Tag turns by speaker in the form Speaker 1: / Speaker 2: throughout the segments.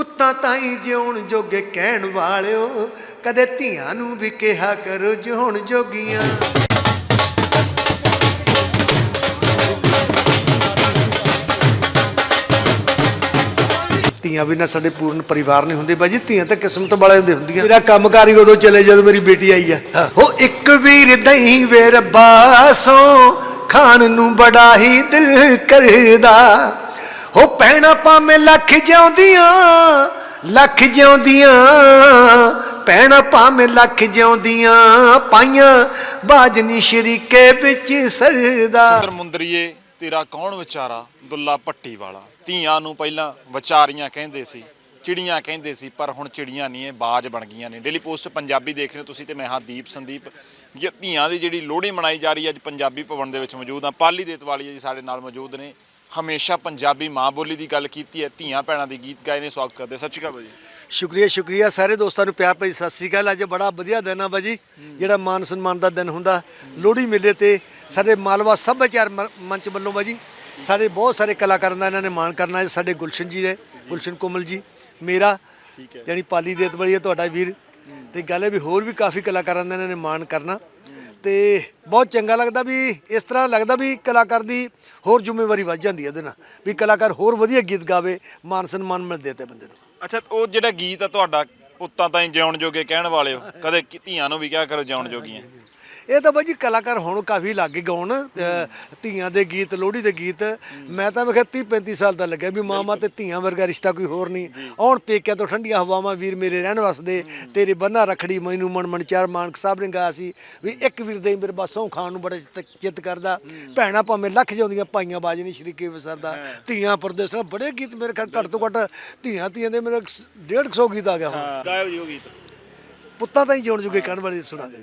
Speaker 1: ਪੁੱਤਾਂ ਤਾਈ ਜਿਉਣ ਜੋਗੇ ਕਹਿਣ ਵਾਲਿਓ ਕਦੇ ਧੀਆਂ ਨੂੰ ਵੀ ਕਿਹਾ ਕਰੋ ਜਿਉਣ ਜੋਗੀਆਂ। ਧੀਆਂ ਬਿਨਾਂ ਸਾਡੇ ਪੂਰਨ ਪਰਿਵਾਰ ਨਹੀਂ ਹੁੰਦੇ ਬਾਜੀ ਧੀਆਂ ਤਾਂ ਕਿਸਮਤ ਵਾਲੇ ਹੁੰਦੇ ਹੁੰਦੀਆਂ। ਮੇਰਾ ਕੰਮਕਾਰੀ ਉਦੋਂ ਚੱਲੇ ਜਦੋਂ ਮੇਰੀ ਬੇਟੀ ਆਈ ਆ। ਹੋ। ਇੱਕ ਵੀਰ ਦਹੀਂ ਵੇ ਰੱਬਾ ਸੋ ਖਾਣ ਨੂੰ ਬੜਾ ਹੀ ਦਿਲ ਕਰਦਾ। ਹੋ ਪੈਣਾ ਭਾਵੇਂ ਲੱਖ ਜਿਉਂਦੀਆਂ ਲੱਖ ਜਿਉਂਦੀਆਂ। ਪੈਣਾ ਭਾਵੇਂ ਲੱਖ ਜਿਉਂਦੀਆਂ, ਪਾਈਆਂ ਬਾਜਨੀ ਸ਼ਰੀਕੇ ਵਿੱਚ ਸਰਦਾ।
Speaker 2: ਸੁੰਦਰ ਮੁੰਦਰੀਏ, ਤੇਰਾ ਕੌਣ ਵਿਚਾਰਾ? ਦੁੱਲਾ ਪੱਟੀ ਵਾਲਾ। ਧੀਆਂ ਨੂੰ ਪਹਿਲਾਂ ਵਿਚਾਰੀਆਂ ਕਹਿੰਦੇ ਸੀ, ਚਿੜੀਆਂ ਕਹਿੰਦੇ ਸੀ, ਪਰ ਹੁਣ ਚਿੜੀਆਂ ਨਹੀਂ, ਇਹ ਬਾਜ ਬਣ ਗਈਆਂ ਨੇ। ਡੇਲੀ ਪੋਸਟ ਪੰਜਾਬੀ ਦੇਖ ਰਹੇ ਹੋ ਤੁਸੀਂ ਤੇ ਮੈਂ ਹਾਂ ਦੀਪ ਸੰਦੀਪ। ਇਹ ਧੀਆਂ ਦੀ ਜਿਹੜੀ ਲੋਹੜੀ ਮਨਾਈ ਜਾ ਰਹੀ ਹੈ, ਅੱਜ ਪੰਜਾਬੀ ਭਵਨ ਦੇ ਵਿੱਚ ਮੌਜੂਦ ਹਾਂ। ਪਾਲੀ ਦੇਤਵਾਲੀ ਜੀ ਸਾਡੇ ਨਾਲ ਮੌਜੂਦ ਨੇ। ਹਮੇਸ਼ਾ ਪੰਜਾਬੀ ਮਾਂ ਬੋਲੀ ਦੀ ਗੱਲ ਕੀਤੀ ਹੈ ਧੀਆਂ ਭੈਣਾਂ ਦੇ ਗੀਤ ਗਾਏ ਨੇ ਸਵਾਗਤ ਕਰਦੇ ਸਤਿ ਸ਼੍ਰੀ ਅਕਾਲ ਬਾਈ ਜੀ
Speaker 1: ਸ਼ੁਕਰੀਆ ਸ਼ੁਕਰੀਆ ਸਾਰੇ ਦੋਸਤਾਂ ਨੂੰ ਪਿਆਰ ਭਰੀ ਸਤਿ ਸ੍ਰੀ ਅਕਾਲ। ਅੱਜ ਬੜਾ ਵਧੀਆ ਦਿਨ ਆ ਬਾਜੀ ਜਿਹੜਾ ਮਾਨ ਸਨਮਾਨ ਦਾ ਦਿਨ ਹੁੰਦਾ। ਲੋਹੜੀ ਮੇਲੇ ਤੇ ਸਾਡੇ ਮਾਲਵਾ ਸੱਭਿਆਚਾਰ ਮੰਚ ਵੱਲੋਂ ਬਾਜੀ ਸਾਡੇ ਬਹੁਤ ਸਾਰੇ ਕਲਾਕਾਰਾਂ ਦਾ ਇਹਨਾਂ ਨੇ ਮਾਣ ਕਰਨਾ ਹੈ। ਸਾਡੇ ਗੁਲਸ਼ਨ ਜੀ ਨੇ ਗੁਲਸ਼ਨ ਕੋਮਲ ਜੀ ਮੇਰਾ ਜਾਣੀ ਪਾਲੀ ਦੇਤ ਵਾਲੀ ਹੈ ਤੁਹਾਡਾ ਵੀਰ। ਤੇ ਗੱਲ ਹੈ ਵੀ ਹੋਰ ਵੀ ਕਾਫੀ ਕਲਾਕਾਰਾਂ ਦਾ ਇਹਨਾਂ ਨੇ ਮਾਣ ਕਰਨਾ। ਤੇ ਬਹੁਤ ਚੰਗਾ ਲੱਗਦਾ ਵੀ ਇਸ ਤਰ੍ਹਾਂ ਲੱਗਦਾ ਵੀ ਕਲਾਕਾਰ ਦੀ ਹੋਰ ਜ਼ਿੰਮੇਵਾਰੀ ਵੱਧ ਜਾਂਦੀ ਹੈ ਉਹਦੇ ਨਾਲ, ਵੀ ਕਲਾਕਾਰ ਹੋਰ ਵਧੀਆ ਗੀਤ ਗਾਵੇ ਮਾਨ ਸਨਮਾਨ ਮਿਲਦੇ ਤੇ ਬੰਦੇ ਨੂੰ।
Speaker 2: ਅੱਛਾ, ਉਹ ਜਿਹੜਾ ਗੀਤ ਆ ਤੁਹਾਡਾ, ਪੁੱਤਾਂ ਤਾਂ ਜਿਉਣ ਜੋਗੇ ਕਹਿਣ ਵਾਲੇ ਹੋ, ਕਦੇ ਧੀਆਂ ਨੂੰ ਵੀ ਕਿਹਾ ਕਰੋ ਜਿਉਣ ਜੋਗੀਆਂ?
Speaker 1: ਇਹ ਤਾਂ ਬਾਜੀ ਕਲਾਕਾਰ ਹੁਣ ਕਾਫੀ ਲੱਗ ਗਏ ਗਾਉਣ ਧੀਆਂ ਦੇ ਗੀਤ ਲੋਹੜੀ ਦੇ ਗੀਤ। ਮੈਂ ਤਾਂ ਵੇਖਿਆ 30 35 ਸਾਲ ਦਾ ਲੱਗਿਆ ਵੀ ਮਾਮਾ ਤੇ ਧੀਆਂ ਵਰਗਾ ਰਿਸ਼ਤਾ ਕੋਈ ਹੋਰ ਨਹੀਂ। ਆਉਣ ਪੇਕਿਆਂ ਤੋਂ ਠੰਡੀਆਂ ਹਵਾਵਾਂ ਵੀਰ ਮੇਰੇ ਰਹਿਣ ਵਸਦੇ ਤੇਰੇ ਬੰਨਾ ਰਖੜੀ ਮੈਨੂੰ ਮਨ ਮਨ ਚਾਰ ਮਾਨਕ ਸਾਹਿਬ ਨੇ ਗਾਇਆ ਸੀ। ਵੀ ਇੱਕ ਵੀਰ ਦੇ ਮੇਰੇ ਬਾਸੋਂ ਖਾਣ ਨੂੰ ਬੜਾ ਚਿੱਤ- ਚਿੱਤ ਕਰਦਾ। ਭੈਣਾ ਭਾਵੇਂ ਲੱਖ ਜਾਂਦੀਆਂ ਪਾਈਆਂ ਬਾਜ ਨਹੀਂ ਸ਼ਰੀਕੇ ਵਿਸਰਦਾ ਧੀਆਂ ਪਰਦੇਸ ਨਾਲ ਬੜੇ ਗੀਤ ਮੇਰੇ ਖਿਆਲ ਘੱਟ ਤੋਂ ਘੱਟ ਧੀਆਂ ਧੀਆਂ ਦੇ ਮੇਰੇ 150 ਗੀਤ ਆ ਗਿਆ ਹੁਣ।
Speaker 2: ਗਾਇਓ ਜੀ ਉਹ ਗੀਤ
Speaker 1: ਪੁੱਤਾਂ ਤਾਂ ਹੀ ਜਿਉਣ ਜੋਗੇ ਕਹਿਣ ਵਾਲੇ ਸੁਣਾ ਦੇ।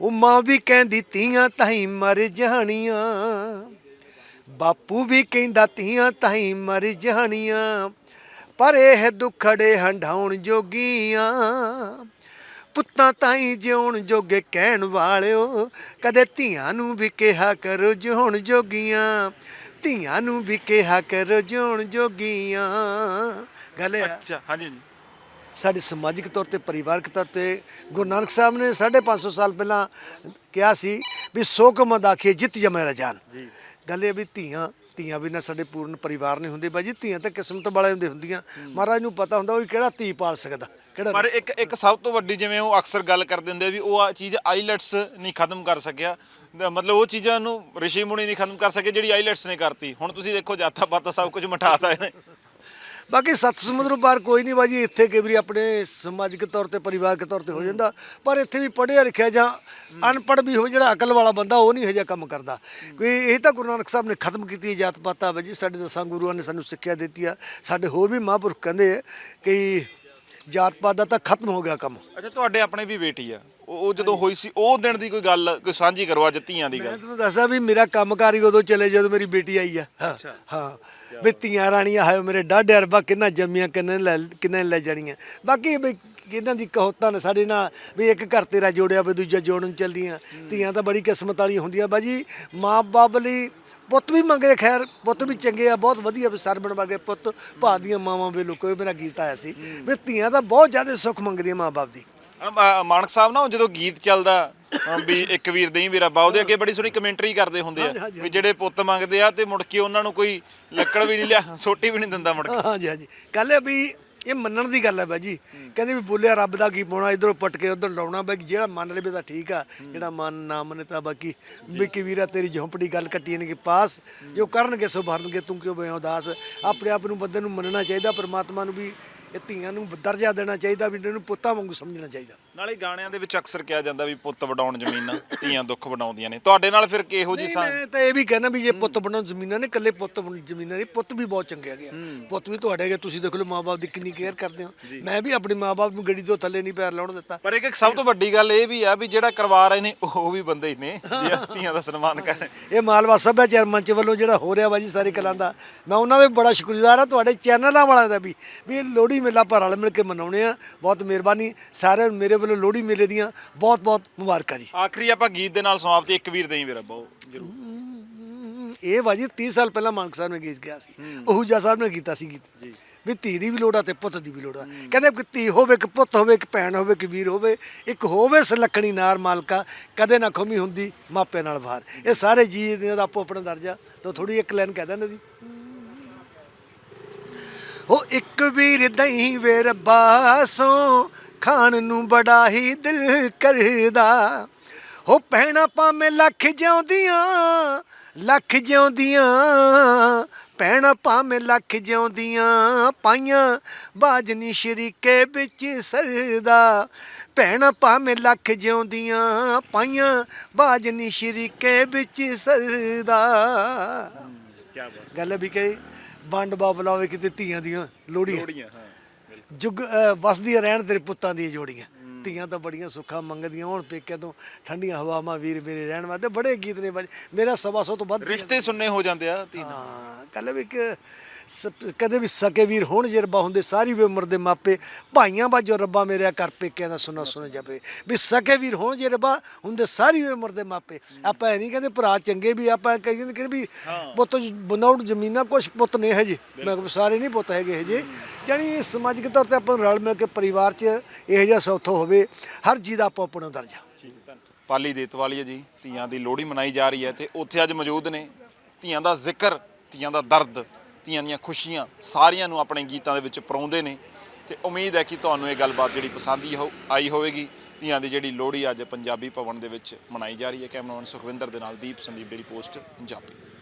Speaker 1: ਉਹ ਮਾਂ ਵੀ ਕਹਿੰਦੀ, ਧੀਆਂ ਤਾਈ ਮਰ ਜਾਣੀਆਂ। ਬਾਪੂ ਵੀ ਕਹਿੰਦਾ, ਧੀਆਂ ਤਾਈ ਮਰ ਜਾਣੀਆਂ। ਪਰ ਇਹ ਦੁਖੜੇ ਹੰਡਾਉਣ ਜੋਗੀਆਂ। ਪੁੱਤਾਂ ਤਾਈ ਜਿਉਣ ਜੋਗੇ ਕਹਿਣ ਵਾਲਿਓ, ਕਦੇ ਧੀਆਂ ਨੂੰ ਵੀ ਕਿਹਾ ਕਰੋ ਜਿਉਣ ਜੋਗੀਆਂ। ਧੀਆਂ ਨੂੰ ਵੀ ਕਿਹਾ ਕਰੋ ਜਿਉਣ ਜੋਗੀਆਂ। ਗੱਲ ਇਹ
Speaker 2: ਅੱਛਾ ਹਾਂਜੀ।
Speaker 1: ਸਾਡੇ ਸਮਾਜਿਕ ਤੌਰ ਤੇ ਪਰਿਵਾਰਕ ਤੌਰ ਤੇ ਗੁਰੂ ਨਾਨਕ ਸਾਹਿਬ ਨੇ 550 ਸਾਲ ਪਹਿਲਾਂ ਕਿਹਾ ਸੀ ਵੀ ਸੋ ਕਮ ਅਦਾਖੇ ਜਿੱਤ ਜਮੈ ਰਜਾਨ
Speaker 2: ਜੀ।
Speaker 1: ਗੱਲ ਇਹ ਵੀ ਧੀਆਂ ਧੀਆਂ ਬਿਨਾਂ ਸਾਡੇ ਪੂਰਨ ਪਰਿਵਾਰ ਨਹੀਂ ਹੁੰਦੇ। ਬਾਜੀ ਧੀਆਂ ਤਾਂ ਕਿਸਮਤ ਵਾਲੇ ਹੁੰਦੇ ਹੁੰਦੀਆਂ। ਮਹਾਰਾਜ ਨੂੰ ਪਤਾ ਹੁੰਦਾ ਵੀ ਕਿਹੜਾ ਧੀ ਪਾਲ ਸਕਦਾ ਕਿਹੜਾ
Speaker 2: ਪਰ ਇੱਕ ਇੱਕ ਸਭ ਤੋਂ ਵੱਡੀ ਜਿਵੇਂ ਉਹ ਅਕਸਰ ਗੱਲ ਕਰ ਦਿੰਦੇ ਵੀ ਉਹ ਆ ਚੀਜ਼ ਆਈਲੈਟਸ ਨਹੀਂ ਖਤਮ ਕਰ ਸਕਿਆ। ਮਤਲਬ ਉਹ ਚੀਜ਼ਾਂ ਨੂੰ ਰਿਸ਼ੀ ਮੁਨੀ ਨਹੀਂ ਖਤਮ ਕਰ ਸਕੇ ਜਿਹੜੀ ਆਈਲੈਟਸ ਨੇ ਕਰਤੀ। ਹੁਣ ਤੁਸੀਂ ਦੇਖੋ ਜਾਤਾ ਪਾਤਾ ਸਭ ਕੁਝ ਮਟਾਤਾ ਇਹਨੇ।
Speaker 1: ਬਾਕੀ ਸੱਤ ਸਮੁੰਦਰੋਂ ਪਾਰ ਕੋਈ ਨਹੀਂ ਬਾਜੀ, ਇੱਥੇ ਕਈ ਵਾਰੀ ਆਪਣੇ ਸਮਾਜਿਕ ਤੌਰ ਤੇ, ਪਰਿਵਾਰਕ ਤੌਰ ਤੇ ਹੋ ਜਾਂਦਾ। ਪਰ ਇੱਥੇ ਵੀ ਪੜ੍ਹਿਆ ਲਿਖਿਆ ਜਾਂ ਅਨਪੜ੍ਹ ਵੀ ਹੋਵੇ, ਜਿਹੜਾ ਅਕਲ ਵਾਲਾ ਬੰਦਾ, ਉਹ ਨਹੀਂ ਇਹੋ ਜਿਹਾ ਕੰਮ ਕਰਦਾ। ਕੋਈ ਇਹ ਤਾਂ ਗੁਰੂ ਨਾਨਕ ਸਾਹਿਬ ਨੇ ਖਤਮ ਕੀਤੀ ਹੈ ਜਾਤ ਪਾਤਾਂ ਬਾਜੀ ਸਾਡੇ ਦਸਾਂ ਗੁਰੂਆਂ ਨੇ ਸਾਨੂੰ ਸਿੱਖਿਆ ਦਿੱਤੀ ਆ। ਸਾਡੇ ਹੋਰ ਵੀ ਮਹਾਂਪੁਰਖ ਕਹਿੰਦੇ ਆ ਕਿ ਜਾਤ ਪਾਤ ਦਾ ਤਾਂ ਖਤਮ ਹੋ ਗਿਆ ਕੰਮ।
Speaker 2: ਅੱਛਾ, ਤੁਹਾਡੇ ਆਪਣੇ ਵੀ ਬੇਟੀ ਆ? ਉਹ ਜਦੋਂ ਹੋਈ ਸੀ ਉਹ ਦਿਨ ਦੀ ਕੋਈ ਗੱਲ ਕੋਈ ਸਾਂਝੀ ਕਰੋ ਅੱਜ ਧੀਆਂ ਦੀ
Speaker 1: ਮੈਂ
Speaker 2: ਗੱਲ।
Speaker 1: ਤੁਹਾਨੂੰ ਦੱਸਦਾ ਵੀ ਮੇਰਾ ਕੰਮਕਾਰੀ ਉਦੋਂ ਚੱਲੇ ਜਦੋਂ ਮੇਰੀ ਬੇਟੀ ਆਈ ਆ। ਹਾਂ ਹਾਂ। ਵੀ ਧੀਆਂ ਰਾਣੀਆਂ ਹਾਏ ਮੇਰੇ ਡਾਢੇ ਅਰਬਾ ਕਿੰਨਾ ਜੰਮੀਆਂ ਕਿੰਨੇ ਲੈ ਕਿੰਨੇ ਲੈ ਜਾਣੀਆਂ। ਬਾਕੀ ਵੀ ਇਹਨਾਂ ਦੀ ਕਹੋਤਾਂ ਨੇ ਸਾਡੇ ਨਾਲ ਵੀ ਇੱਕ ਘਰ ਤੇਰਾ ਜੋੜਿਆ ਵੀ ਦੂਜਾ ਜੋੜਨ ਚੱਲਦੀਆਂ। ਧੀਆਂ ਤਾਂ ਬੜੀ ਕਿਸਮਤ ਵਾਲੀਆਂ ਹੁੰਦੀਆਂ। ਬਾਜੀ ਮਾਂ-ਬਾਪ ਲਈ ਪੁੱਤ ਵੀ ਮੰਗੇ ਖੈਰ ਪੁੱਤ ਵੀ ਚੰਗੇ ਆ ਬਹੁਤ ਵਧੀਆ ਵੀ ਸਰਬਣ ਵਰਗੇ ਪੁੱਤ ਭਾ ਦੀਆਂ ਮਾਵਾਂ ਵੇ ਲੋਕੋ ਮੇਰਾ ਗੀਤ ਆਇਆ ਸੀ। ਵੀ ਧੀਆਂ ਤਾਂ ਬਹੁਤ ਜ਼ਿਆਦਾ ਸੁੱਖ ਮੰਗਦੀਆਂ ਮਾਂ-ਬਾਪ ਦੀ।
Speaker 2: ਅ, ਮਾਨਕ ਸਾਹਿਬ ਨਾ ਉਹ ਜਦੋਂ ਗੀਤ ਚੱਲਦਾ ਵੀ ਇੱਕ ਵੀਰ ਦਹੀਂ ਵੀਰਾ ਬਾ ਉਹਦੇ ਅੱਗੇ ਬੜੀ ਸੋਹਣੀ ਕਮੈਂਟਰੀ ਕਰਦੇ ਹੁੰਦੇ ਆ ਵੀ ਜਿਹੜੇ ਪੁੱਤ ਮੰਗਦੇ ਆ ਤੇ ਮੁੜ ਕੇ ਉਹਨਾਂ ਨੂੰ ਕੋਈ ਲੱਕੜ ਵੀ ਨਹੀਂ ਲਿਆ ਸੋਟੀ ਵੀ ਨਹੀਂ ਦਿੰਦਾ ਮੁੜ ਕੇ।
Speaker 1: ਹਾਂਜੀ ਹਾਂਜੀ। ਗੱਲ ਹੈ ਵੀ ਇਹ ਮੰਨਣ ਦੀ ਗੱਲ ਹੈ ਬਾਜੀ ਕਹਿੰਦੇ ਵੀ ਬੋਲਿਆ ਰੱਬ ਦਾ ਕੀ ਪਾਉਣਾ ਇਧਰੋਂ ਪਟ ਕੇ ਉਧਰ ਲਾਉਣਾ ਬਾਕੀ ਜਿਹੜਾ ਮੰਨ ਲਵੇ ਤਾਂ ਠੀਕ ਆ ਜਿਹੜਾ ਮੰਨ ਨਾ ਮੰਨੇ ਤਾਂ ਬਾਕੀ ਵਿੱਕੀ ਵੀਰਾ ਤੇਰੀ ਝੌਂਪੜੀ ਗੱਲ ਕੱਟੀ ਨੇ ਕਿ ਪਾਸ ਜੋ ਕਰਨਗੇ ਸੋ ਭਰਨਗੇ ਤੂੰ ਕਿਉਂ ਬੇ ਉਦਾਸ? ਆਪਣੇ ਆਪ ਨੂੰ ਬੰਦੇ ਨੂੰ ਮੰਨਣਾ ਚਾਹੀਦਾ ਪ੍ਰਮਾਤਮਾ ਨੂੰ ਵੀ ਇਹ ਧੀਆਂ ਨੂੰ ਦਰਜਾ ਦੇਣਾ ਚਾਹੀਦਾ ਵੀ ਇਹਨਾਂ ਨੂੰ ਪੁੱਤਾਂ ਵਾਂਗੂ ਸਮਝਣਾ ਚਾਹੀਦਾ।
Speaker 2: ਨਾਲੇ ਗਾਣਿਆਂ ਦੇ ਵਿੱਚ ਅਕਸਰ ਕਿਹਾ ਜਾਂਦਾ ਵੀ ਪੁੱਤ ਵਡਾਉਣ ਜ਼ਮੀਨਾਂ ਧੀਆਂ ਦੁੱਖ ਵਡਾਉਂਦੀਆਂ ਨੇ। ਤੁਹਾਡੇ ਨਾਲ ਫਿਰ ਕਿਹੋ ਜੀ
Speaker 1: ਨਹੀਂ,
Speaker 2: ਸਾਂ
Speaker 1: ਮੈਂ ਤਾਂ ਇਹ ਵੀ ਕਹਿਣਾ ਵੀ ਜੇ ਪੁੱਤ ਬਣਨ ਜ਼ਮੀਨਾਂ ਨੇ ਇਕੱਲੇ ਪੁੱਤ ਬਣਨ ਜ਼ਮੀਨਾਂ ਨਹੀਂ ਪੁੱਤ ਵੀ ਬਹੁਤ ਚੰਗੇ ਹੈਗੇ ਆ। ਪੁੱਤ ਵੀ ਤੁਹਾਡੇ ਹੈਗੇ ਤੁਸੀਂ ਦੇਖ ਲਓ ਮਾਪੇ ਦੀ ਕਿੰਨੀ ਕੇਅਰ ਕਰਦੇ ਹੋ। ਮੈਂ ਵੀ ਆਪਣੇ ਮਾਪੇ ਨੂੰ ਗੱਡੀ ਤੋਂ ਥੱਲੇ ਨਹੀਂ ਪੈਰ ਲਾਉਣ ਦਿੱਤਾ।
Speaker 2: ਪਰ ਇੱਕ ਇੱਕ ਸਭ ਤੋਂ ਵੱਡੀ ਗੱਲ ਇਹ ਵੀ ਆ ਵੀ ਜਿਹੜਾ ਕਰਵਾ ਰਹੇ ਨੇ ਉਹ ਵੀ ਬੰਦੇ ਹੀ ਨੇ। ਜੇ ਧੀਆਂ ਦਾ ਸਨਮਾਨ ਕਰ ਰਹੇ।
Speaker 1: ਇਹ ਮਾਲਵਾ ਸੱਭਿਆਚਾਰ ਮੰਚ ਵੱਲੋਂ ਜਿਹੜਾ ਹੋ ਰਿਹਾ ਵਾ ਜੀ ਸਾਰੇ ਕਲਾਂ ਦਾ ਮੈਂ ਉਹਨਾਂ ਦਾ ਵੀ ਬੜਾ ਸ਼ੁਕਰਗੁਜ਼ਾਰ ਹਾਂ ਤੁਹਾਡੇ ਚੈਨਲਾਂ ਵਾਲਿਆਂ ਦਾ ਵੀ ਵੀ ਇਹ ਲੋਹੜੀ ਮੇਲਾ ਪਰ ਰਲ ਮਿਲ ਕੇ ਮਨਾਉਣੇ ਆ। ਬਹੁਤ ਮਿਹਰਬਾਨੀ। ਸਾਰਿਆਂ ਨੂੰ ਮੇਰੇ ਵੱਲੋਂ ਲੋਹੜੀ ਮੇਲੇ ਦੀਆਂ ਬਹੁਤ ਬਹੁਤ ਮੁਬਾਰਕਾਂ ਜੀ।
Speaker 2: ਆਖਰੀ ਆਪਾਂ ਗੀਤ ਦੇ ਨਾਲ ਸਮਾਪਤੀ ਇੱਕ ਵੀਰ ਦਹੀਂ ਵੀਰਾ ਬਹੁ ਜਰੂਰ।
Speaker 1: ਇਹ ਬਾਜੀ 30 ਸਾਲ ਪਹਿਲਾਂ ਮਾਨਕ ਸਾਹਿਬ ਨੇ ਗੀਤ ਗਿਆ ਸੀ। ਉਹੂਜਾ ਸਾਹਿਬ ਨੇ ਕੀਤਾ ਸੀ ਗੀਤ।
Speaker 2: ਜੀ।
Speaker 1: ਵੀ ਧੀ ਦੀ ਵੀ ਲੋੜ ਆ ਤੇ ਪੁੱਤ ਦੀ ਵੀ ਲੋੜ ਆ। ਕਹਿੰਦੇ ਕਿ ਧੀ ਹੋਵੇ ਕਿ ਪੁੱਤ ਹੋਵੇ ਕਿ ਭੈਣ ਹੋਵੇ ਕਿ ਵੀਰ ਹੋਵੇ ਇੱਕ ਹੋਵੇ ਸਲੱਖਣੀ ਨਾਰ ਮਾਲਕਾ ਕਦੇ ਨਾ ਖੁਮੀ ਹੁੰਦੀ ਮਾਪੇ ਨਾਲ ਬਾਹਰ ਇਹ ਸਾਰੇ ਜੀ ਦੇ ਦਾ ਆਪੋ ਆਪਣਾ ਦਰਜਾ। ਲੋ ਥੋੜੀ ਇੱਕ ਲਾਈਨ ਕਹਿ ਦਿੰਦੇ ਦੀ ਉਹ ਇੱਕ ਵੀਰ ਦਹੀਂ ਵੇ ਰੱਬਾ ਸੋ, ਖਾਣ ਨੂੰ ਬੜਾ ਹੀ ਦਿਲ ਕਰਦਾ। ਹੋ ਭੈਣਾ ਭਾਵੇਂ ਲੱਖ ਜਿਉਂਦੀਆਂ ਲੱਖ ਜਿਉਂਦੀਆਂ, ਭੈਣਾ ਭਾਵੇਂ ਲੱਖ ਜਿਉਂਦੀਆਂ, ਪਾਈਆਂ ਬਾਜਨੀ ਸ਼ਰੀਕੇ ਵਿੱਚ ਸਰਦਾ। ਭੈਣਾ ਭਾਵੇਂ ਲੱਖ ਜਿਉਂਦੀਆਂ, ਪਾਈਆਂ ਬਾਜਨੀ ਸ਼ਰੀਕੇ ਵਿੱਚ ਸਰਦਾ।
Speaker 2: ਕੀ
Speaker 1: ਗੱਲ ਵੀ ਕਹੇ ਵੰਡ ਬਾਬਲਾ ਹੋਵੇ ਕਿਤੇ ਧੀਆਂ ਦੀਆਂ ਲੋੜੀਆਂ ਜੁਗ ਵਸਦੀਆਂ ਰਹਿਣ ਤੇਰੇ ਪੁੱਤਾਂ ਦੀਆਂ ਜੋੜੀਆਂ। ਧੀਆਂ ਤਾਂ ਬੜੀਆਂ ਸੁੱਖਾਂ ਮੰਗਦੀਆਂ ਹੁਣ ਪੇਕਿਆਂ ਤੋਂ ਠੰਡੀਆਂ ਹਵਾਵਾਂ ਵੀਰ ਮੇਰੇ ਰਹਿਣ ਵਾਸਤੇ। ਬੜੇ ਗੀਤ ਨੇ ਮੇਰਾ ਸਵਾ ਸੌ ਤੋਂ ਵੱਧ
Speaker 2: ਰਿਸ਼ਤੇ ਸੁਣਨੇ ਹੋ ਜਾਂਦੇ ਆ ਧੀ ਨਾਲ।
Speaker 1: ਹਾਂ ਕੱਲ ਵੀ ਇੱਕ ਕਦੇ ਵੀ ਸਕੇ ਵੀਰ ਹੁਣ ਜੇ ਰੱਬਾ ਹੁੰਦੇ ਸਾਰੀ ਵੀ ਉਮਰ ਦੇ ਮਾਪੇ ਭਾਈਆਂ ਬਾਜੋ ਰੱਬਾ ਮੇਰੇ ਕਰ ਪੇਕਿਆਂ ਦਾ ਸੁਣਾ ਸੁਣ ਜਾਵੇ। ਵੀ ਸਕੇ ਵੀਰ ਹੁਣ ਜੇ ਰੱਬਾ ਹੁੰਦੇ ਸਾਰੀ ਵੀ ਉਮਰ ਦੇ ਮਾਪੇ। ਆਪਾਂ ਇਹ ਨਹੀਂ ਕਹਿੰਦੇ ਭਰਾ ਚੰਗੇ ਵੀ ਆਪਾਂ ਕਹਿੰਦੇ ਕਿ ਵੀ ਪੁੱਤ ਬਨੌੜ ਜ਼ਮੀਨਾਂ ਕੁਛ ਪੁੱਤ ਨੇ ਹਜੇ। ਮੈਂ ਸਾਰੇ ਨਹੀਂ ਪੁੱਤ ਹੈਗੇ ਹਜੇ। ਜਾਨੀ ਸਮਾਜਿਕ ਤੌਰ ਤੇ ਆਪਾਂ ਰਲ ਮਿਲ ਕੇ ਪਰਿਵਾਰ 'ਚ ਇਹੋ ਜਿਹਾ ਸੌਥੋ ਹੋਵੇ ਹਰ ਚੀਜ਼ ਦਾ ਆਪੋ ਆਪਣਾ ਦਰਜਾ।
Speaker 2: ਪਾਲੀ ਦੇਤਵਾਲੀਆ ਜੀ ਧੀਆਂ ਦੀ ਲੋਹੜੀ ਮਨਾਈ ਜਾ ਰਹੀ ਹੈ ਤੇ ਉੱਥੇ ਅੱਜ ਮੌਜੂਦ ਨੇ ਧੀਆਂ ਦਾ ਜ਼ਿਕਰ ਧੀਆਂ ਦਾ ਦਰਦ। ਧੀਆਂ ਦੀਆਂ ਖੁਸ਼ੀਆਂ ਸਾਰੀਆਂ ਨੂੰ ਆਪਣੇ ਗੀਤਾਂ ਦੇ ਵਿੱਚ ਪਰੋਂਦੇ ਨੇ। ਤੇ ਉਮੀਦ ਹੈ ਕਿ ਤੁਹਾਨੂੰ ਇਹ ਗੱਲਬਾਤ ਜਿਹੜੀ ਪਸੰਦ ਹੀ ਹੋ- ਆਈ ਹੋਵੇਗੀ। ਧੀਆਂ ਦੀ ਜਿਹੜੀ ਲੋਹੜੀ ਅੱਜ ਪੰਜਾਬੀ ਭਵਨ ਦੇ ਵਿੱਚ ਮਨਾਈ ਜਾ ਰਹੀ ਹੈ। ਕੈਮਰਾਮੈਨ ਸੁਖਵਿੰਦਰ ਦੇ ਨਾਲ ਦੀਪ ਸੰਦੀਪ ਡੇਰੀ ਪੋਸਟ ਪੰਜਾਬੀ।